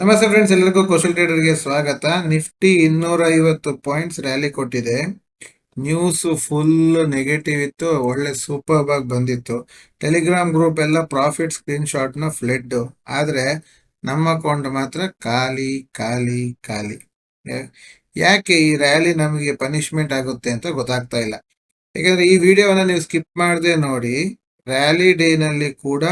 ನಮಸ್ತೆ ಫ್ರೆಂಡ್ಸ್ ಎಲ್ಲರಿಗೂ ಕೌಶಲ್ ಟ್ರೇಡರ್ಗೆ ಸ್ವಾಗತ. ನಿಫ್ಟಿ ಇನ್ನೂರ ಐವತ್ತು ಪಾಯಿಂಟ್ಸ್ ರ್ಯಾಲಿ ಕೊಟ್ಟಿದೆ. ನ್ಯೂಸ್ ಫುಲ್ ನೆಗೆಟಿವ್ ಇತ್ತು, ಒಳ್ಳೆ ಸೂಪರ್ ಆಗಿ ಬಂದಿತ್ತು. ಟೆಲಿಗ್ರಾಮ್ ಗ್ರೂಪ್ ಎಲ್ಲ ಪ್ರಾಫಿಟ್ ಸ್ಕ್ರೀನ್ ಶಾಟ್ನ ಫ್ಲೆಡ್ ಆದ್ರೆ ನಮ್ಮ ಅಕೌಂಟ್ ಮಾತ್ರ ಖಾಲಿ ಖಾಲಿ ಖಾಲಿ. ಯಾಕೆ ಈ ರ್ಯಾಲಿ ನಮಗೆ ಪನಿಷ್ಮೆಂಟ್ ಆಗುತ್ತೆ ಅಂತ ಗೊತ್ತಾಗ್ತಾ ಇಲ್ಲ. ಯಾಕಂದ್ರೆ ಈ ವಿಡಿಯೋವನ್ನ ನೀವು ಸ್ಕಿಪ್ ಮಾಡದೆ ನೋಡಿ ರ್ಯಾಲಿ ಡೇನಲ್ಲಿ ಕೂಡ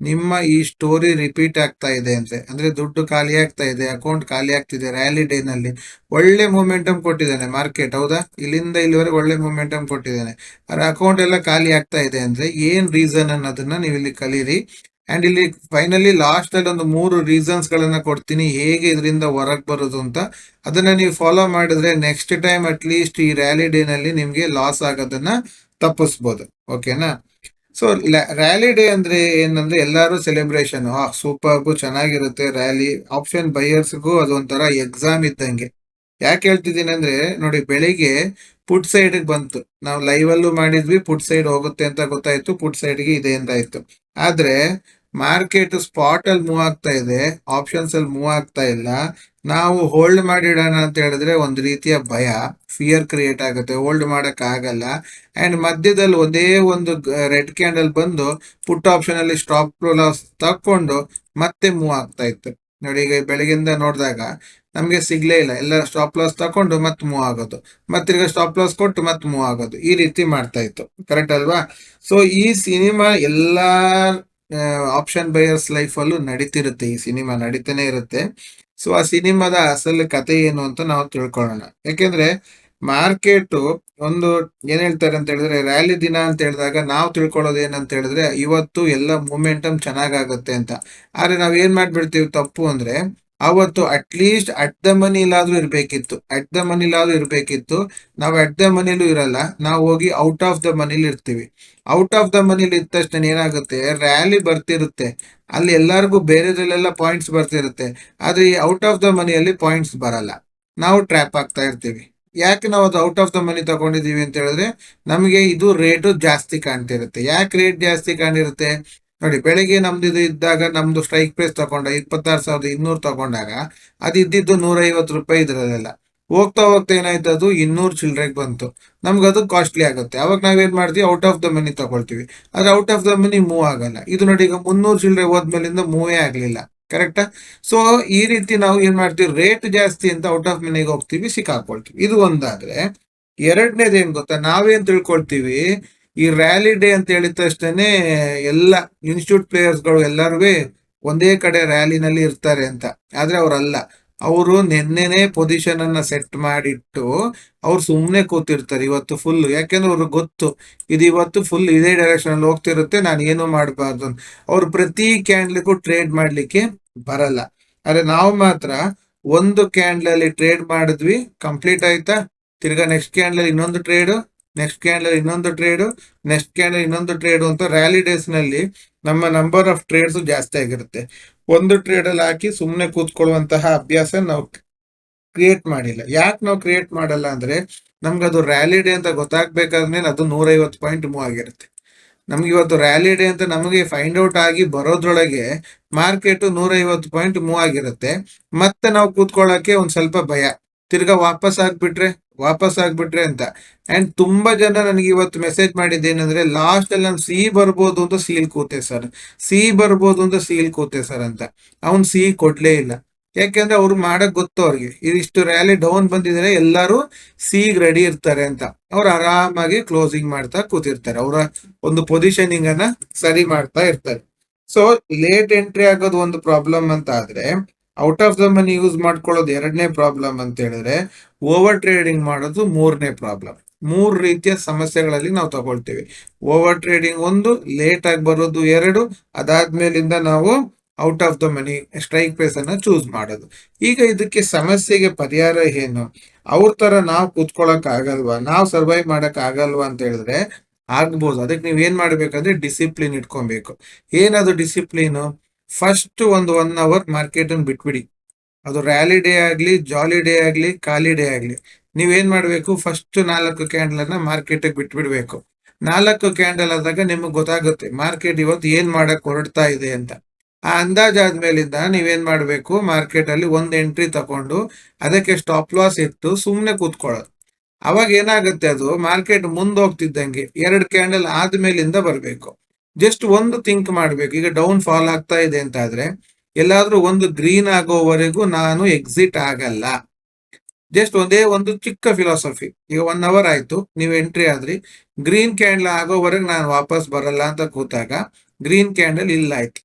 ನಿಮ್ಮ ಈ ಸ್ಟೋರಿ ರಿಪೀಟ್ ಆಗ್ತಾ ಇದೆ ಅಂತೆ. ಅಂದ್ರೆ ದುಡ್ಡು ಖಾಲಿ ಆಗ್ತಾ ಇದೆ ಅಕೌಂಟ್ ಖಾಲಿ ಆಗ್ತಿದೆ ರ್ಯಾಲಿ ಡೇ ನಲ್ಲಿ ಒಳ್ಳೆ ಮೊಮೆಂಟಮ್ ಕೊಟ್ಟಿದ್ದಾನೆ ಮಾರ್ಕೆಟ್ ಹೌದಾ? ಇಲ್ಲಿಂದ ಇಲ್ಲಿವರೆಗೆ ಒಳ್ಳೆ ಮೊಮೆಂಟಮ್ ಕೊಟ್ಟಿದ್ದಾನೆ. ಅಕೌಂಟ್ ಎಲ್ಲ ಖಾಲಿ ಆಗ್ತಾ ಇದೆ ಅಂದ್ರೆ ಏನ್ ರೀಸನ್ ಅನ್ನೋದನ್ನ ನೀವು ಇಲ್ಲಿ ಕಲೀರಿ. ಅಂಡ್ ಇಲ್ಲಿ ಫೈನಲಿ ಲಾಸ್ಟ್ ಅಲ್ಲಿ ಒಂದು ಮೂರು ರೀಸನ್ಸ್ ಗಳನ್ನ ಕೊಡ್ತೀನಿ, ಹೇಗೆ ಇದರಿಂದ ಹೊರಗ್ ಬರೋದು ಅಂತ. ಅದನ್ನ ನೀವು ಫಾಲೋ ಮಾಡಿದ್ರೆ ನೆಕ್ಸ್ಟ್ ಟೈಮ್ ಅಟ್ ಲೀಸ್ಟ್ ಈ ರ್ಯಾಲಿ ಡೇ ನಲ್ಲಿ ನಿಮ್ಗೆ ಲಾಸ್ ಆಗೋದನ್ನ ತಪ್ಪಿಸ್ಬೋದು. ಓಕೆನಾ ಸೊ ರ್ಯಾಲಿ ಡೇ ಅಂದ್ರೆ ಏನಂದ್ರೆ ಎಲ್ಲಾರು ಸೆಲೆಬ್ರೇಷನ್ ಸೂಪರ್ ಚೆನ್ನಾಗಿರುತ್ತೆ ರ್ಯಾಲಿ ಆಪ್ಷನ್ ಬೈಯರ್ಸ್ಗೂ ಅದೊಂಥರ ಎಕ್ಸಾಮ್ ಇದ್ದಂಗೆ. ಯಾಕೆ ಹೇಳ್ತಿದ್ದೀನಿ ಅಂದ್ರೆ, ನೋಡಿ ಬೆಳಿಗ್ಗೆ ಪುಟ್ ಸೈಡ್ ಬಂತು. ನಾವು ಲೈವ್ ಅಲ್ಲೂ ಮಾಡಿದ್ವಿ ಪುಟ್ ಸೈಡ್ ಹೋಗುತ್ತೆ ಅಂತ ಗೊತ್ತಾಯ್ತು ಪುಟ್ ಸೈಡ್ಗೆ ಇದೆ ಅಂತ ಆಯ್ತು. ಆದ್ರೆ ಮಾರ್ಕೆಟ್ ಸ್ಪಾಟ್ ಅಲ್ಲಿ ಮೂವ್ ಆಗ್ತಾ ಇದೆ ಆಪ್ಷನ್ಸ್ ಅಲ್ಲಿ ಮೂವ್ ಆಗ್ತಾ ಇಲ್ಲ. ನಾವು ಹೋಲ್ಡ್ ಮಾಡಿಡೋಣ ಅಂತ ಹೇಳಿದ್ರೆ ಒಂದು ರೀತಿಯ ಭಯ ಫಿಯರ್ ಕ್ರಿಯೇಟ್ ಆಗುತ್ತೆ. ಹೋಲ್ಡ್ ಮಾಡಕ್ ಆಗಲ್ಲ. ಅಂಡ್ ಮಧ್ಯದಲ್ಲಿ ಒಂದೇ ಒಂದು ರೆಡ್ ಕ್ಯಾಂಡಲ್ ಬಂದು ಪುಟ್ ಆಪ್ಷನ್ ಅಲ್ಲಿ ಸ್ಟಾಪ್ ಲಾಸ್ ತಕೊಂಡು ಮತ್ತೆ ಮೂವ್ ಆಗ್ತಾ ಇತ್ತು. ನೋಡಿ, ಈಗ ಬೆಳಗಿಂದ ನೋಡಿದಾಗ ನಮ್ಗೆ ಸಿಗ್ಲೇ ಇಲ್ಲ. ಎಲ್ಲ ಸ್ಟಾಪ್ ಲಾಸ್ ತಕೊಂಡು ಮತ್ತೆ ಮೂವ್ ಆಗೋದು. ಈಗ ಸ್ಟಾಪ್ ಲಾಸ್ ಕೊಟ್ಟು ಮತ್ತೆ ಮೂವ್ ಆಗೋದು. ಈ ರೀತಿ ಮಾಡ್ತಾ ಇತ್ತು. ಕರೆಕ್ಟ್ ಅಲ್ವಾ? ಸೊ ಈ ಸಿನಿಮಾ ಎಲ್ಲಾ ಆಪ್ಷನ್ ಬೈಯರ್ಸ್ ಲೈಫ್ ಅಲ್ಲೂ ನಡೀತಿರುತ್ತೆ. ಈ ಸಿನಿಮಾ ನಡೀತಾನೆ ಇರುತ್ತೆ. ಸೊ ಆ ಸಿನಿಮಾದ ಅಸಲು ಕತೆ ಏನು ಅಂತ ನಾವು ತಿಳ್ಕೊಳ್ಳೋಣ. ಯಾಕೆಂದ್ರೆ ಮಾರ್ಕೆಟ್ ಒಂದು ಏನ್ ಹೇಳ್ತಾರೆ ಅಂತ ಹೇಳಿದ್ರೆ, ರ್ಯಾಲಿ ದಿನ ಅಂತ ಹೇಳಿದಾಗ ನಾವು ತಿಳ್ಕೊಳ್ಳೋದು ಏನಂತ ಹೇಳಿದ್ರೆ, ಇವತ್ತು ಎಲ್ಲ ಮೂಮೆಂಟಮ್ ಚೆನ್ನಾಗಾಗುತ್ತೆ ಅಂತ. ಆದ್ರೆ ನಾವ್ ಏನ್ ಮಾಡ್ಬಿಡ್ತೀವಿ ತಪ್ಪು ಅಂದ್ರೆ ಅವತ್ತು ಅಟ್ಲೀಸ್ಟ್ ಅಟ್ ದ ಮನಿಲಾದ್ರೂ ಇರಬೇಕಿತ್ತು. ಅಟ್ ದ ಮನಿಲಾದ್ರೂ ಇರಬೇಕಿತ್ತು. ನಾವು ಅಟ್ ದ ಮನಿಲೂ ಇರಲ್ಲ. ನಾವು ಹೋಗಿ ಔಟ್ ಆಫ್ ದ ಮನಿಲಿ ಇರ್ತೀವಿ. ಔಟ್ ಆಫ್ ದ ಮನಿಲಿ ಇದ್ದ ತಕ್ಷಣ ಏನಾಗುತ್ತೆ? ರ್ಯಾಲಿ ಬರ್ತಿರುತ್ತೆ. ಅಲ್ಲಿ ಎಲ್ಲರಿಗೂ ಬೇರೆದ್ರಲ್ಲೆಲ್ಲ ಪಾಯಿಂಟ್ಸ್ ಬರ್ತಿರುತ್ತೆ. ಆದ್ರೆ ಈ ಔಟ್ ಆಫ್ ದ ಮನಿಯಲ್ಲಿ ಪಾಯಿಂಟ್ಸ್ ಬರಲ್ಲ. ನಾವು ಟ್ರ್ಯಾಪ್ ಆಗ್ತಾ ಇರ್ತೀವಿ. ಯಾಕೆ ನಾವು ಅದು ಔಟ್ ಆಫ್ ದ ಮನಿ ತಗೊಂಡಿದೀವಿ ಅಂತ ಹೇಳಿದ್ರೆ, ನಮಗೆ ಇದು ರೇಟು ಜಾಸ್ತಿ ಕಾಣ್ತಿರುತ್ತೆ. ಯಾಕೆ ರೇಟ್ ಜಾಸ್ತಿ ಕಾಣಿರುತ್ತೆ ನೋಡಿ, ಬೆಳಿಗ್ಗೆ ನಮ್ದು ಇದು ಇದ್ದಾಗ ನಮ್ದು ಸ್ಟ್ರೈಕ್ ಪ್ರೈಸ್ ತಗೊಂಡ ಇಪ್ಪತ್ತಾರು ಸಾವಿರದ ಇನ್ನೂರು ತಗೊಂಡಾಗ ಅದು ಇದ್ದಿದ್ದು ನೂರ ಐವತ್ತು ರೂಪಾಯಿ ಇದ್ರದೆಲ್ಲ ಹೋಗ್ತಾ ಹೋಗ್ತಾ ಏನಾಯ್ತು, ಅದು ಇನ್ನೂರು ಚಿಲ್ಡ್ರೆಗೆ ಬಂತು. ನಮ್ಗೆ ಅದು ಕಾಸ್ಟ್ಲಿ ಆಗುತ್ತೆ. ಅವಾಗ ನಾವೇನ್ ಮಾಡ್ತೀವಿ ಔಟ್ ಆಫ್ ದ ಮನಿ ತಗೊಳ್ತೀವಿ. ಆದ್ರೆ out of the money move ಆಗಲ್ಲ. ಇದು ನೋಡಿ, ಈಗ ಮುನ್ನೂರು ಚಿಲ್ಡ್ರೆ ಹೋದ್ಮೇಲಿಂದ ಮೂವೇ ಆಗ್ಲಿಲ್ಲ. ಕರೆಕ್ಟಾ ಸೊ ಈ ರೀತಿ ನಾವು ಏನ್ ಮಾಡ್ತೀವಿ ರೇಟ್ ಜಾಸ್ತಿ ಅಂತ ಔಟ್ ಆಫ್ ಮನಿಗೆ ಹೋಗ್ತೀವಿ, ಸಿಕ್ಕಾಕೊಳ್ತೀವಿ. ಇದು ಒಂದಾದ್ರೆ ಎರಡನೇದು ಏನು ಗೊತ್ತಾ? ನಾವೇನ್ ತಿಳ್ಕೊಳ್ತೀವಿ ಈ ರ್ಯಾಲಿ ಡೇ ಅಂತ ಹೇಳಿದ ತಕ್ಷಣನೇ ಎಲ್ಲ ಇನ್ಸ್ಟಿಟ್ಯೂಟ್ ಪ್ಲೇಯರ್ಸ್ಗಳು ಎಲ್ಲರೂ ಒಂದೇ ಕಡೆ ರ್ಯಾಲಿನಲ್ಲಿ ಇರ್ತಾರೆ ಅಂತ. ಆದ್ರೆ ಅವರಲ್ಲ. ಅವರು ನಿನ್ನೆನೆ ಪೊಸಿಷನ್ ಅನ್ನ ಸೆಟ್ ಮಾಡಿಟ್ಟು ಅವ್ರು ಸುಮ್ಮನೆ ಕೂತಿರ್ತಾರೆ ಇವತ್ತು ಫುಲ್ ಯಾಕೆಂದ್ರೆ ಅವ್ರಿಗೆ ಗೊತ್ತು, ಇದು ಇವತ್ತು ಫುಲ್ ಇದೇ ಡೈರೆಕ್ಷನ್ ಅಲ್ಲಿ ಹೋಗ್ತಿರುತ್ತೆ, ನಾನು ಏನು ಮಾಡಬಾರ್ದು ಅವ್ರು ಪ್ರತಿ ಕ್ಯಾಂಡ್ಲಿಗೂ ಟ್ರೇಡ್ ಮಾಡ್ಲಿಕ್ಕೆ ಬರಲ್ಲ. ಆದ್ರೆ ನಾವು ಮಾತ್ರ ಒಂದು ಕ್ಯಾಂಡ್ಲಲ್ಲಿ ಟ್ರೇಡ್ ಮಾಡಿದ್ವಿ ಕಂಪ್ಲೀಟ್ ಆಯ್ತಾ? ತಿರ್ಗಾ ನೆಕ್ಸ್ಟ್ ಕ್ಯಾಂಡ್ಲಲ್ಲಿ ಇನ್ನೊಂದು ಟ್ರೇಡ್ ನೆಕ್ಸ್ಟ್ ಕ್ಯಾಂಡಲ್ ಇನ್ನೊಂದು ಟ್ರೇಡು ನೆಕ್ಸ್ಟ್ ಕ್ಯಾಂಡಲ್ ಇನ್ನೊಂದು ಟ್ರೇಡ್ ಅಂತ ರ್ಯಾಲಿ ಡೇಸ್ನಲ್ಲಿ ನಮ್ಮ ನಂಬರ್ ಆಫ್ ಟ್ರೇಡ್ಸ್ ಜಾಸ್ತಿ ಆಗಿರುತ್ತೆ. ಒಂದು ಟ್ರೇಡ್ ಅಲ್ಲಿ ಹಾಕಿ ಸುಮ್ಮನೆ ಕೂತ್ಕೊಳ್ಳುವಂತಹ ಅಭ್ಯಾಸ ನಾವು ಕ್ರಿಯೇಟ್ ಮಾಡಿಲ್ಲ. ಯಾಕೆ ನಾವು ಕ್ರಿಯೇಟ್ ಮಾಡಲ್ಲ ಅಂದ್ರೆ ನಮ್ಗೆ ಅದು ರ್ಯಾಲಿ ಡೇ ಅಂತ ಗೊತ್ತಾಗ್ಬೇಕಾದ್ರೆ ಅದು ನೂರೈವತ್ತು ಪಾಯಿಂಟ್ ಮೂವ್ ಆಗಿರುತ್ತೆ. ನಮ್ಗೆ ಇವತ್ತು ರ್ಯಾಲಿ ಡೇ ಅಂತ ನಮಗೆ ಫೈಂಡ್ ಔಟ್ ಆಗಿ ಬರೋದ್ರೊಳಗೆ ಮಾರ್ಕೆಟ್ ನೂರೈವತ್ತು ಪಾಯಿಂಟ್ ಮೂವ್ ಆಗಿರುತ್ತೆ. ಮತ್ತೆ ನಾವು ಕೂತ್ಕೊಳ್ಳೋಕೆ ಒಂದು ಸ್ವಲ್ಪ ಭಯ. ತಿರ್ಗಾ ವಾಪಸ್ ಆಗ್ಬಿಟ್ರೆ ವಾಪಸ್ ಆಗ್ಬಿಟ್ರೆ ಅಂತ. ಅಂಡ್ ತುಂಬಾ ಜನ ನನಗೆ ಇವತ್ತು ಮೆಸೇಜ್ ಮಾಡಿದ್ದೇನೆಂದ್ರೆ ಲಾಸ್ಟ್ ಅಲ್ಲಿ ನಾನು ಸಿ ಬರ್ಬೋದು ಅಂತ ಸೀಲ್ ಕೂತೆ ಸರ್ ಸಿ ಬರ್ಬೋದು ಅಂತ ಸೀಲ್ ಕೂತೆ ಸರ್ ಅಂತ. ಅವ್ನ್ ಸಿ ಕೊಡ್ಲೇ ಇಲ್ಲ. ಯಾಕೆಂದ್ರೆ ಅವ್ರು ಮಾಡಕ್ ಗೊತ್ತು ಅವ್ರಿಗೆ. ಇದಿಷ್ಟು ರ್ಯಾಲಿ ಡೌನ್ ಬಂದಿದ್ರೆ ಎಲ್ಲರೂ ಸಿ ರೆಡಿ ಇರ್ತಾರೆ ಅಂತ. ಅವ್ರು ಆರಾಮಾಗಿ ಕ್ಲೋಸಿಂಗ್ ಮಾಡ್ತಾ ಕೂತಿರ್ತಾರೆ. ಅವರ ಒಂದು ಪೊಸಿಷನಿಂಗ್ ಅನ್ನ ಸರಿ ಮಾಡ್ತಾ ಇರ್ತಾರೆ. ಸೊ ಲೇಟ್ ಎಂಟ್ರಿ ಆಗೋದು ಒಂದು ಪ್ರಾಬ್ಲಮ್ ಅಂತ ಆದ್ರೆ out of the money use ಮಾಡ್ಕೊಳ್ಳೋದು ಎರಡನೇ ಪ್ರಾಬ್ಲಮ್ ಅಂತ ಹೇಳಿದ್ರೆ ಓವರ್ ಟ್ರೇಡಿಂಗ್ ಮಾಡೋದು ಮೂರನೇ ಪ್ರಾಬ್ಲಮ್ ಮೂರು ರೀತಿಯ ಸಮಸ್ಯೆಗಳಲ್ಲಿ ನಾವು ತಗೊಳ್ತೀವಿ. ಓವರ್ ಟ್ರೇಡಿಂಗ್ ಒಂದು ಲೇಟ್ ಆಗಿ ಬರೋದು ಎರಡು, ಅದಾದ್ಮೇಲಿಂದ ನಾವು out of the money strike price ಅನ್ನ ಚೂಸ್ ಮಾಡೋದು. ಈಗ ಇದಕ್ಕೆ ಸಮಸ್ಯೆಗೆ ಪರಿಹಾರ ಏನು? ಅವ್ರ ತರ ನಾವು ಕೂತ್ಕೊಳಕ್ ಆಗಲ್ವಾ? ನಾವು ಸರ್ವೈವ್ ಮಾಡಕ್ ಆಗಲ್ವಾ ಅಂತ ಹೇಳಿದ್ರೆ ಆಗ್ಬೋದು. ಅದಕ್ಕೆ ನೀವ್ ಏನ್ ಮಾಡ್ಬೇಕಂದ್ರೆ ಡಿಸಿಪ್ಲಿನ್ ಇಟ್ಕೊಬೇಕು. ಏನದು ಡಿಸಿಪ್ಲಿನ್ ಫಸ್ಟ್ ಒಂದು ಒನ್ ಅವರ್ ಮಾರ್ಕೆಟ್ ಅನ್ನು ಬಿಟ್ಬಿಡಿ. ಅದು ರ್ಯಾಲಿ ಡೇ ಆಗಲಿ ಜಾಲಿ ಡೇ ಆಗಲಿ, ಖಾಲಿ ಡೇ ಆಗಲಿ. ನೀವೇನ್ ಮಾಡಬೇಕು? ಫಸ್ಟ್ ನಾಲ್ಕು ಕ್ಯಾಂಡಲ್ ಅನ್ನ ಮಾರ್ಕೆಟ್ ಬಿಟ್ಬಿಡ್ಬೇಕು. ನಾಲ್ಕು ಕ್ಯಾಂಡಲ್ ಆದಾಗ ನಿಮಗೆ ಗೊತ್ತಾಗುತ್ತೆ ಮಾರ್ಕೆಟ್ ಇವತ್ತು ಏನ್ ಮಾಡಕ್ ಹೊರಡ್ತಾ ಇದೆ ಅಂತ. ಆ ಅಂದಾಜಾದ್ಮೇಲಿಂದ ನೀವೇನ್ ಮಾಡಬೇಕು? ಮಾರ್ಕೆಟ್ ಅಲ್ಲಿ ಒಂದ್ ಎಂಟ್ರಿ ತಕೊಂಡು ಅದಕ್ಕೆ ಸ್ಟಾಪ್ ಲಾಸ್ ಇಟ್ಟು ಸುಮ್ಮನೆ ಕೂತ್ಕೊಳ್ಳೋದು. ಅವಾಗ ಏನಾಗುತ್ತೆ ಅದು? ಮಾರ್ಕೆಟ್ ಮುಂದೆ ಹೋಗ್ತಿದ್ದಂಗೆ ಎರಡು ಕ್ಯಾಂಡಲ್ ಆದ್ಮೇಲಿಂದ ಬರಬೇಕು. ಜಸ್ಟ್ ಒಂದು ಥಿಂಕ್ ಮಾಡಬೇಕು. ಈಗ ಡೌನ್ ಫಾಲ್ ಆಗ್ತಾ ಇದೆ ಅಂತ ಆದ್ರೆ ಎಲ್ಲಾದ್ರೂ ಒಂದು ಗ್ರೀನ್ ಆಗೋವರೆಗೂ ನಾನು ಎಕ್ಸಿಟ್ ಆಗಲ್ಲ. ಜಸ್ಟ್ ಒಂದೇ ಒಂದು ಚಿಕ್ಕ ಫಿಲಾಸಫಿ ಈಗ ಒನ್ ಅವರ್ ಆಯ್ತು, ನೀವು ಎಂಟ್ರಿ ಆದ್ರಿ. ಗ್ರೀನ್ ಕ್ಯಾಂಡಲ್ ಆಗೋವರೆಗೆ ನಾನು ವಾಪಸ್ ಬರಲ್ಲ ಅಂತ ಕೂತಾಗ ಗ್ರೀನ್ ಕ್ಯಾಂಡಲ್ ಇಲ್ಲ ಆಯ್ತು.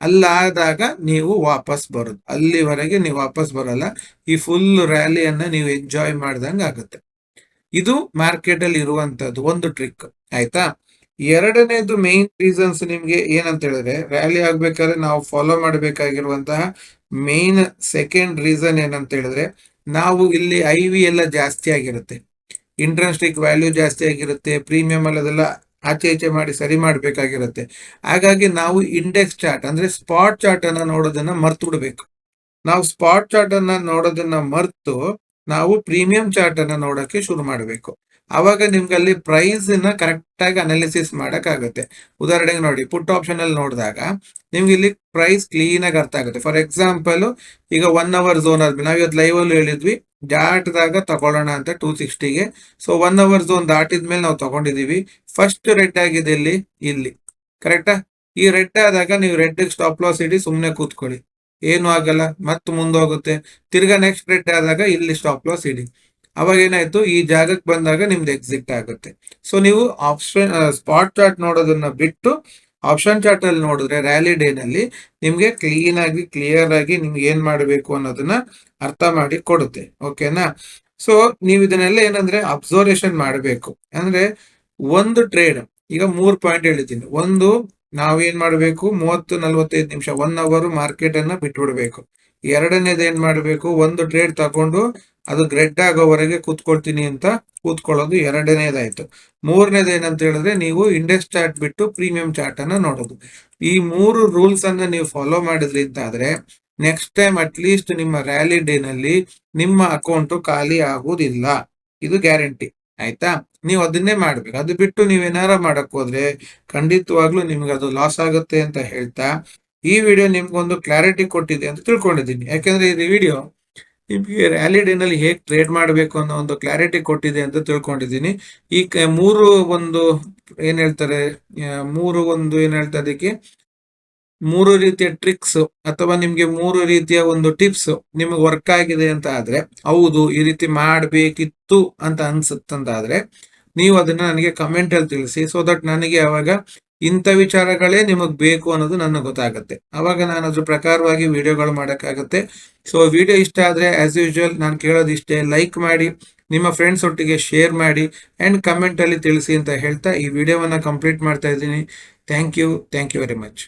ಅಲ್ಲಾದಾಗ ನೀವು ವಾಪಸ್ ಬರೋದು. ಅಲ್ಲಿವರೆಗೆ ನೀವು ವಾಪಸ್ ಬರಲ್ಲ. ಈ ಫುಲ್ ರ್ಯಾಲಿಯನ್ನ ನೀವು ಎಂಜಾಯ್ ಮಾಡ್ದಂಗೆ ಆಗುತ್ತೆ ಇದು ಮಾರ್ಕೆಟ್ ಅಲ್ಲಿ ಇರುವಂತದ್ದು. ಒಂದು ಟ್ರಿಕ್ ಆಯ್ತಾ? ಎರಡನೇದು ಮೇನ್ ರೀಸನ್ಸ್ ನಿಮ್ಗೆ ಏನಂತ ಹೇಳಿದ್ರೆ ರ್ಯಾಲಿ ಆಗ್ಬೇಕಾದ್ರೆ ನಾವು ಫಾಲೋ ಮಾಡಬೇಕಾಗಿರುವಂತಹ ಮೇನ್ ಸೆಕೆಂಡ್ ರೀಸನ್ ಏನಂತ ಹೇಳಿದ್ರೆ ನಾವು ಇಲ್ಲಿ ಐ ವಿ ಎಲ್ಲ ಜಾಸ್ತಿ ಆಗಿರುತ್ತೆ. ಇಂಟ್ರೆಸ್ಟಿಕ್ ವ್ಯಾಲ್ಯೂ ಜಾಸ್ತಿ ಆಗಿರುತ್ತೆ ಪ್ರೀಮಿಯಂ ಅಲ್ಲದೆಲ್ಲ ಆಚೆ ಈಚೆ ಮಾಡಿ ಸರಿ ಮಾಡಬೇಕಾಗಿರುತ್ತೆ. ಹಾಗಾಗಿ ನಾವು ಇಂಡೆಕ್ಸ್ ಚಾರ್ಟ್ ಅಂದ್ರೆ ಸ್ಪಾಟ್ ಚಾರ್ಟ್ ಅನ್ನ ನೋಡೋದನ್ನ ಮರ್ತು ಬಿಡ್ಬೇಕು. ನಾವು ಸ್ಪಾಟ್ ಚಾರ್ಟ್ ಅನ್ನ ನೋಡೋದನ್ನ ಮರ್ತು ನಾವು ಪ್ರೀಮಿಯಂ ಚಾರ್ಟ್ ಅನ್ನ ನೋಡಕ್ಕೆ ಶುರು ಮಾಡಬೇಕು. ಅವಾಗ ನಿಮ್ಗೆ ಅಲ್ಲಿ ಪ್ರೈಸ್ನ ಕರೆಕ್ಟ್ ಆಗಿ ಅನಾಲಿಸಿಸ್ ಮಾಡಕ್ ಉದಾಹರಣೆಗೆ ನೋಡಿ ಪುಟ್ ಆಪ್ಷನ್ ಅಲ್ಲಿ ನೋಡಿದಾಗ ನಿಮ್ಗೆ ಇಲ್ಲಿ ಪ್ರೈಸ್ ಕ್ಲೀನ್ ಆಗಿ ಅರ್ಥ ಆಗುತ್ತೆ. ಫಾರ್ ಎಕ್ಸಾಂಪಲ್ ಈಗ ಒನ್ ಅವರ್ ಝೋನ್ ಆದ್ಮೇಲೆ ನಾವು ಇವತ್ತು ಲೈವ್ ಅಲ್ಲಿ ಹೇಳಿದ್ವಿ, ದಾಟಿದಾಗ ತಗೊಳ್ಳೋಣ ಅಂತ ಟೂ ಸಿಕ್ಸ್ಟಿಗೆ ಸೊ ಒನ್ ಅವರ್ ಝೋನ್ ದಾಟಿದ್ಮೇಲೆ ನಾವು ತಗೊಂಡಿದೀವಿ. ಫಸ್ಟ್ ರೆಡ್ ಆಗಿದೆ ಇಲ್ಲಿ ಇಲ್ಲಿ. ಕರೆಕ್ಟಾ ಈ ರೆಡ್ ಆದಾಗ ನೀವು ರೆಡ್ ಸ್ಟಾಪ್ ಲಾಸ್ ಇಡಿ ಸುಮ್ಮನೆ ಕೂತ್ಕೊಳ್ಳಿ. ಏನು ಆಗಲ್ಲ, ಮತ್ತೆ ಮುಂದೋಗುತ್ತೆ. ತಿರ್ಗಾ ನೆಕ್ಸ್ಟ್ ರೆಡ್ ಆದಾಗ ಇಲ್ಲಿ ಸ್ಟಾಪ್ ಲಾಸ್ ಇಡಿ. ಅವಾಗ ಏನಾಯ್ತು? ಈ ಜಾಗಕ್ಕೆ ಬಂದಾಗ ನಿಮ್ದು ಎಕ್ಸಿಟ್ ಆಗುತ್ತೆ. ಸೊ ನೀವು ಆಪ್ಷನ್ ಸ್ಪಾಟ್ ಚಾರ್ಟ್ ನೋಡೋದನ್ನ ಬಿಟ್ಟು ಆಪ್ಷನ್ ಚಾರ್ಟ್ ಅಲ್ಲಿ ನೋಡಿದ್ರೆ ರ್ಯಾಲಿ ಡೇನಲ್ಲಿ ನಿಮ್ಗೆ ಕ್ಲೀನ್ ಆಗಿ ಕ್ಲಿಯರ್ ಆಗಿ ನಿಮ್ಗೆ ಏನ್ ಮಾಡಬೇಕು ಅನ್ನೋದನ್ನ ಅರ್ಥ ಮಾಡಿ ಕೊಡುತ್ತೆ. ಓಕೆನಾ ಸೊ ನೀವು ಇದನ್ನೆಲ್ಲ ಏನಂದ್ರೆ ಅಬ್ಸರ್ವೇಷನ್ ಮಾಡಬೇಕು. ಅಂದ್ರೆ ಒಂದು ಟ್ರೇಡ್ ಈಗ ಮೂರ್ ಪಾಯಿಂಟ್ ಹೇಳಿದ್ದೀನಿ. ಒಂದು, ನಾವೇನ್ ಮಾಡಬೇಕು? ಮೂವತ್ತು, ನಲ್ವತ್ತೈದು ನಿಮಿಷ ಒನ್ ಅವರ್ ಮಾರ್ಕೆಟ್ ಅನ್ನ ಬಿಟ್ಬಿಡ್ಬೇಕು. ಎರಡನೇದು ಏನ್ ಮಾಡಬೇಕು? ಒಂದು ಟ್ರೇಡ್ ತಗೊಂಡು ಅದು ಗ್ರೆಡ್ ಆಗೋವರೆಗೆ ಕೂತ್ಕೊಳ್ತೀನಿ ಅಂತ ಕೂತ್ಕೊಳ್ಳೋದು ಎರಡನೇದಾಯ್ತು. ಮೂರನೇದು ಏನಂತ ಹೇಳಿದ್ರೆ ನೀವು ಇಂಡೆಕ್ಸ್ ಚಾರ್ಟ್ ಬಿಟ್ಟು ಪ್ರೀಮಿಯಂ ಚಾರ್ಟ್ ಅನ್ನ ನೋಡೋದು. ಈ ಮೂರು ರೂಲ್ಸ್ ಅನ್ನ ನೀವು ಫಾಲೋ ಮಾಡಿದ್ರಿ ಅಂತ ನೆಕ್ಸ್ಟ್ ಟೈಮ್ ಅಟ್ ಲೀಸ್ಟ್ ನಿಮ್ಮ ರ್ಯಾಲಿ ಡೇನಲ್ಲಿ ನಿಮ್ಮ ಅಕೌಂಟ್ ಖಾಲಿ ಆಗುವುದಿಲ್ಲ ಇದು ಗ್ಯಾರಂಟಿ. ಆಯ್ತಾ? ನೀವು ಅದನ್ನೇ ಮಾಡ್ಬೇಕು. ಅದು ಬಿಟ್ಟು ನೀವೇನಾರ ಮಾಡಕ್ ಹೋದ್ರೆ ಖಂಡಿತವಾಗ್ಲೂ ನಿಮ್ಗೆ ಅದು ಲಾಸ್ ಆಗುತ್ತೆ ಅಂತ ಹೇಳ್ತಾ ಈ ವಿಡಿಯೋ ನಿಮ್ಗೊಂದು ಕ್ಲಾರಿಟಿ ಕೊಟ್ಟಿದೆ ಅಂತ ತಿಳ್ಕೊಂಡಿದ್ದೀನಿ. ಯಾಕಂದ್ರೆ ಇದು ವಿಡಿಯೋ ನಿಮಗೆ ರ್ಯಾಲಿಡಿನಲ್ಲಿ ಹೇಗೆ ಟ್ರೇಡ್ ಮಾಡಬೇಕು ಅನ್ನೋ ಒಂದು ಕ್ಲಾರಿಟಿ ಕೊಟ್ಟಿದೆ ಅಂತ ತಿಳ್ಕೊಂಡಿದ್ದೀನಿ. ಈ ಮೂರು ಒಂದು ಏನು ಹೇಳ್ತಾರೆ ಮೂರು ಒಂದು ಏನು ಹೇಳ್ತಾರೆ ಅದಕ್ಕೆ? ಮೂರು ರೀತಿಯ ಟ್ರಿಕ್ಸ್ ಅಥವಾ ನಿಮಗೆ ಮೂರು ರೀತಿಯ ಒಂದು ಟಿಪ್ಸ್ ನಿಮಗೆ ವರ್ಕ್ ಆಗಿದೆ ಅಂತ ಆದ್ರೆ, ಹೌದು, ಈ ರೀತಿ ಮಾಡಬೇಕಿತ್ತು ಅಂತ ಅನ್ಸುತ್ತಂತಾದ್ರೆ ನೀವು ಅದನ್ನ ನನಗೆ ಕಮೆಂಟ್ ಅಲ್ಲಿ ತಿಳಿಸಿ ಸೊ ದಟ್ ನನಗೆ ಅವಾಗ ಇಂಥ ವಿಚಾರಗಳೇ ನಿಮಗೆ ಬೇಕು ಅನ್ನೋದು ನನಗೆ ಗೊತ್ತಾಗುತ್ತೆ. ಅವಾಗ ನಾನು ಅದ್ರ ಪ್ರಕಾರವಾಗಿ ವಿಡಿಯೋಗಳು ಮಾಡಕ್ಕಾಗತ್ತೆ. ಸೊ ವಿಡಿಯೋ ಇಷ್ಟ ಆದರೆ ಆಸ್ ಯೂಶುವಲ್ ನಾನು ಕೇಳೋದು ಇಷ್ಟೇ ಲೈಕ್ ಮಾಡಿ, ನಿಮ್ಮ ಫ್ರೆಂಡ್ಸ್ ಒಟ್ಟಿಗೆ ಶೇರ್ ಮಾಡಿ ಆ್ಯಂಡ್ ಕಮೆಂಟಲ್ಲಿ ತಿಳಿಸಿ ಅಂತ ಹೇಳ್ತಾ ಈ ವಿಡಿಯೋವನ್ನು ಕಂಪ್ಲೀಟ್ ಮಾಡ್ತಾ ಇದ್ದೀನಿ. Thank you thank you very much